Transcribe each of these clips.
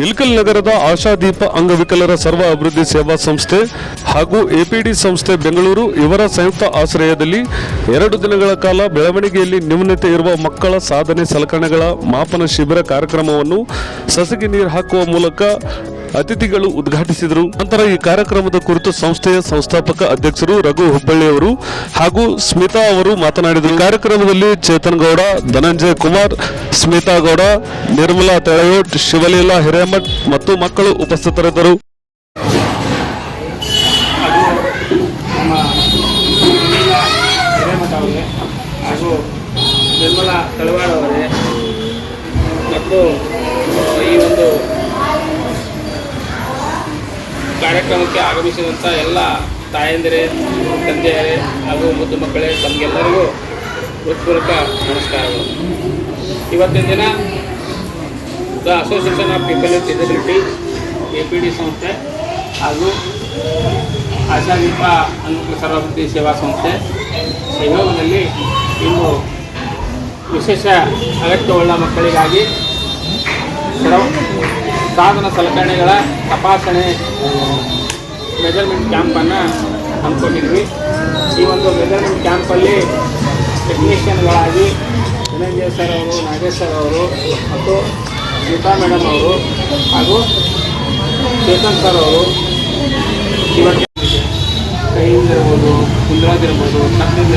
ಇಲ್ಕಲ್ ನಗರದ ಆಶಾದೀಪ ಅಂಗವಿಕಲರ ಸರ್ವ ಅಭಿವೃದ್ಧಿ ಸೇವಾ ಸಂಸ್ಥೆ ಹಾಗೂ ಎಪಿಡಿ ಸಂಸ್ಥೆ ಬೆಂಗಳೂರು ಇವರ ಸಂಯುಕ್ತ ಆಶ್ರಯದಲ್ಲಿ ಎರಡು ದಿನಗಳ ಕಾಲ ಬೆಳವಣಿಗೆಯಲ್ಲಿ ನ್ಯೂನತೆ ಇರುವ ಮಕ್ಕಳ ಸಾಧನೆ ಸಲಕರಣೆಗಳ ಮಾಪನ ಶಿಬಿರ ಕಾರ್ಯಕ್ರಮವನ್ನು ಸಸಿಗೆ ನೀರು ಹಾಕುವ ಮೂಲಕ ಅತಿಥಿಗಳು ಉದ್ಘಾಟಿಸಿದರು. ನಂತರ ಈ ಕಾರ್ಯಕ್ರಮದ ಕುರಿತು ಸಂಸ್ಥೆಯ ಸಂಸ್ಥಾಪಕ ಅಧ್ಯಕ್ಷರು ರಘು ಹುಬ್ಬಳ್ಳಿಯವರು ಹಾಗೂ ಸ್ಮಿತಾ ಅವರು ಮಾತನಾಡಿದರು. ಕಾರ್ಯಕ್ರಮದಲ್ಲಿ ಚೇತನ್ ಗೌಡ, ಧನಂಜಯ ಕುಮಾರ್, ಸ್ಮಿತಾ ಗೌಡ, ನಿರ್ಮಲಾ ತೆಳೆಯೋಟ್, ಶಿವಲೀಲಾ ಹಿರೇಮಠ್ ಮತ್ತು ಮಕ್ಕಳು ಉಪಸ್ಥಿತರಿದ್ದರು. ನಿರ್ಮಲಾ ತಳವಾಡ ಅವರೇ ಮತ್ತು ಈ ಒಂದು ಕಾರ್ಯಕ್ರಮಕ್ಕೆ ಆಗಮಿಸಿದಂಥ ಎಲ್ಲ ತಾಯಂದಿರೇ, ತಂದೆಯರೇ ಹಾಗೂ ಮುದ್ದು ಮಕ್ಕಳೇ, ತಮಗೆಲ್ಲರಿಗೂ ಹೃತ್ಪೂರ್ವಕ ನಮಸ್ಕಾರಗಳು. ಇವತ್ತಿನ ದಿನ the association of people with disability A P D ಸಂಸ್ಥೆ ಹಾಗೂ ಆಶಾದೀಪ ಅನುಕೂಲ ಸರ್ವಪತಿ ಸೇವಾ ಸಂಸ್ಥೆ ಸಹಯೋಗದಲ್ಲಿ ಇಂದು ವಿಶೇಷ ಅಗತ್ಯವುಳ್ಳ ಮಕ್ಕಳಿಗಾಗಿ ಕೆಲವು ಸಾಧನ ಸಲಕರಣೆಗಳ ತಪಾಸಣೆ ಮೆಜರ್ಮೆಂಟ್ ಕ್ಯಾಂಪನ್ನು ಹಮ್ಮಿಕೊಂಡಿದ್ವಿ. ಈ ಒಂದು ಮೆಜರ್ಮೆಂಟ್ ಕ್ಯಾಂಪಲ್ಲಿ ಟೆಕ್ನಿಷಿಯನ್ಗಳಾಗಿ ಧನಂಜಯ ಸರ್ ಅವರು, ನಾಗೇಶ್ ಸರ್ ಅವರು ಮತ್ತು ಗೀತಾ ಮೇಡಮ್ ಅವರು ಹಾಗೂ ಚೇತನ್ ಸರ್ ಅವರು ಇವತ್ತು ಕೈಯಿಂದಿರ್ಬೋದು, ಕುಂದ್ರಾದಿರ್ಬೋದು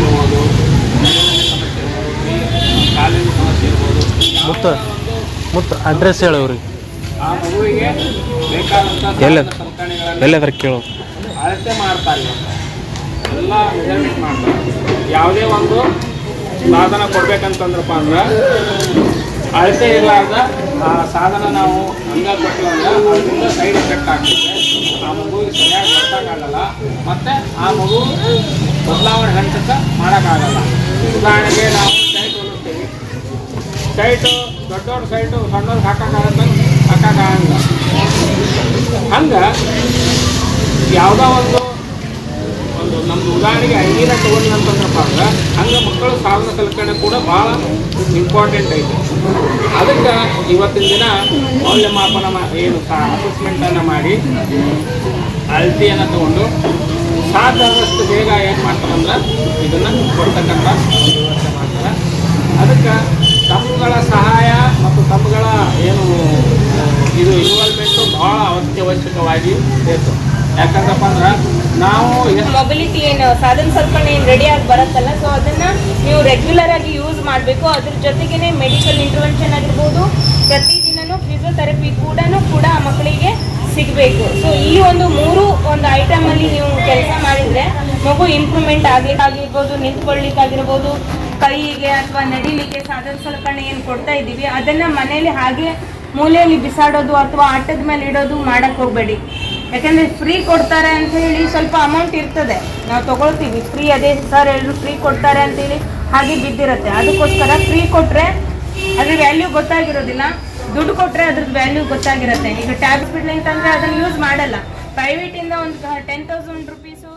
ಇರ್ಬೋದು ಕಾಲಿನ ಸಮಸ್ಯೆ ಇರ್ಬೋದು. ಮುತ್ತ ಮುತ್ತ ಅಡ್ರೆಸ್ ಹೇಳವ್ರಿಗೆ ಆ ಮಗುವಿಗೆ ಬೇಕಾದಂಥ ಎಲ್ಲ? ಬರ್ ಕೇಳು. ಅಳತೆ ಮಾಡ್ತಾರೆ ಎಲ್ಲ ಮೆಜರ್ಮೆಂಟ್ ಮಾಡ್ತಾರೆ ಯಾವುದೇ ಒಂದು ಸಾಧನ ಕೊಡ್ಬೇಕಂತಂದ್ರಪ್ಪ ಅಂದ್ರೆ ಅಳತೆ ಇರಲಾರ್ದ ಆ ಸಾಧನ ನಾವು ಹಂಗ ಕೊಟ್ಟಿವಿ ಅಂದ್ರೆ ಅದರಿಂದ ಸೈಡ್ ಎಫೆಕ್ಟ್ ಆಗ್ತದೆ. ಆ ಮಗುವಿಗೆ ಸರಿಯಾಗಿ ಗೊತ್ತಾಗಲ್ಲ ಮತ್ತು ಆ ಮಗು ಬದಲಾವಣೆ ಹಂಚಕ ಮಾಡೋಕ್ಕಾಗಲ್ಲ ಉದಾಹರಣೆಗೆ ನಾವು ಸೈಟ್ ಹೊಲಿಸ್ತೀವಿ ಸೈಟು ದೊಡ್ಡವ್ರ ಸೈಟು ಸಣ್ಣವ್ರಿಗೆ ಹಾಕೋಕ್ಕಾಗತ್ತ ಹಾಕೋಕ್ಕಾಗಲ್ಲ ಹಂಗೆ ಯಾವುದೋ ಒಂದು ಒಂದು ನಮ್ದು ಉದಾಹರಣೆಗೆ ಐದಿನ ತಗೊಂಡು ಅಂತಂದ್ರಪ್ಪ ಅಂದ್ರೆ ಹಂಗೆ ಮಕ್ಕಳು ಸಾಧನ ಸಲಕರಣೆ ಕೂಡ ಭಾಳ ಇಂಪಾರ್ಟೆಂಟ್ ಐತೆ. ಅದಕ್ಕೆ ಇವತ್ತಿನ ದಿನ ಮೌಲ್ಯಮಾಪನ ಏನು ಅಸೆಸ್ಮೆಂಟನ್ನು ಮಾಡಿ ಅಳತೆಯನ್ನು ತಗೊಂಡು ಸಾಧ್ಯದಷ್ಟು ಬೇಗ ಏನು ಮಾಡ್ತಾರಂದ್ರೆ ಇದನ್ನು ಕೊಡ್ತಕ್ಕಂಥ ವ್ಯವಸ್ಥೆ ಮಾಡ್ತಾರೆ. ಅದಕ್ಕೆ ತಮ್ಮಗಳ ಸಹಾಯ ಮತ್ತು ತಮ್ಮಗಳ ಏನು ಇದು ಇನ್ವಾಲ್ವ್ಮೆಂಟ್ ಬಹಳ ಅತ್ಯವಶ್ಯಕವಾಗಿ ಬೇಕು ಯಾಕಂದ್ರಪ್ಪ ಅಂದ್ರೆ ನಾವು ಮೊಬಿಲಿಟಿ ಏನು, ಸಾಧನ ಸ್ವಲ್ಪ ಏನು ರೆಡಿ ಆಗಿ ಬರುತ್ತಲ್ಲ ಸೊ ಅದನ್ನ ನೀವು ರೆಗ್ಯುಲರ್ ಆಗಿ ಯೂಸ್ ಮಾಡಬೇಕು. ಅದ್ರ ಜೊತೆಗೇನೆ ಮೆಡಿಕಲ್ ಇಂಟರ್ವೆನ್ಷನ್ ಆಗಿರ್ಬೋದು ಪ್ರತಿದಿನನೂ ಫಿಸಿಯೋಥೆರಪಿ ಕೂಡ ಕೂಡ ಮಕ್ಕಳಿಗೆ ಸಿಗಬೇಕು. ಸೊ ಈ ಒಂದು ಮೂರು ಒಂದು ಐಟಮ್ ಅಲ್ಲಿ ನೀವು ಕೆಲಸ ಮಾಡಿದ್ರೆ ಮಗು ಇಂಪ್ರೂವ್ಮೆಂಟ್ ಆಗಲಿಕ್ಕಾಗಿರ್ಬೋದು, ನಿಂತ್ಕೊಳ್ಳಿಕ್ಕಾಗಿರ್ಬೋದು, ಕೈಗೆ ಅಥವಾ ನಡಿಲಿಕ್ಕೆ ಸಾಧನ ಸಲಕರಣೆ ಏನು ಕೊಡ್ತಾ ಇದ್ದೀವಿ, ಅದನ್ನ ಮನೇಲಿ ಹಾಗೆ ಮೂಲೆಯಲ್ಲಿ ಬಿಸಾಡೋದು ಅಥವಾ ಆಟದ ಮೇಲೆ ಇಡೋದು ಮಾಡಕ್ ಹೋಗ್ಬೇಡಿ. ಯಾಕಂದ್ರೆ ಫ್ರೀ ಕೊಡ್ತಾರೆ ಅಂತ ಹೇಳಿ ಸ್ವಲ್ಪ ಅಮೌಂಟ್ ಇರ್ತದೆ. ನಾವು ತಗೊಳ್ತೀವಿ. ಫ್ರೀ ಅದೇ ಸರ್ ಎಲ್ಲರೂ ಫ್ರೀ ಕೊಡ್ತಾರೆ ಅಂತೇಳಿ ಹಾಗೆ ಬಿದ್ದಿರುತ್ತೆ. ಅದಕ್ಕೋಸ್ಕರ ಫ್ರೀ ಕೊಟ್ರೆ ಅದ್ರ ವ್ಯಾಲ್ಯೂ ಗೊತ್ತಾಗಿರೋದಿಲ್ಲ. ದುಡ್ಡು ಕೊಟ್ರೆ ಅದ್ರದ್ದು ವ್ಯಾಲ್ಯೂ ಗೊತ್ತಾಗಿರುತ್ತೆ. ಈಗ ಟ್ಯಾಬ್ಲೆಟ್ ಅಂತಂದರೆ ಅದನ್ನ ಯೂಸ್ ಮಾಡಲ್ಲ. ಪ್ರೈವೇಟ್ ಇಂದ ಒಂದು ಟೆನ್ ತೌಸಂಡ್ ರುಪೀಸು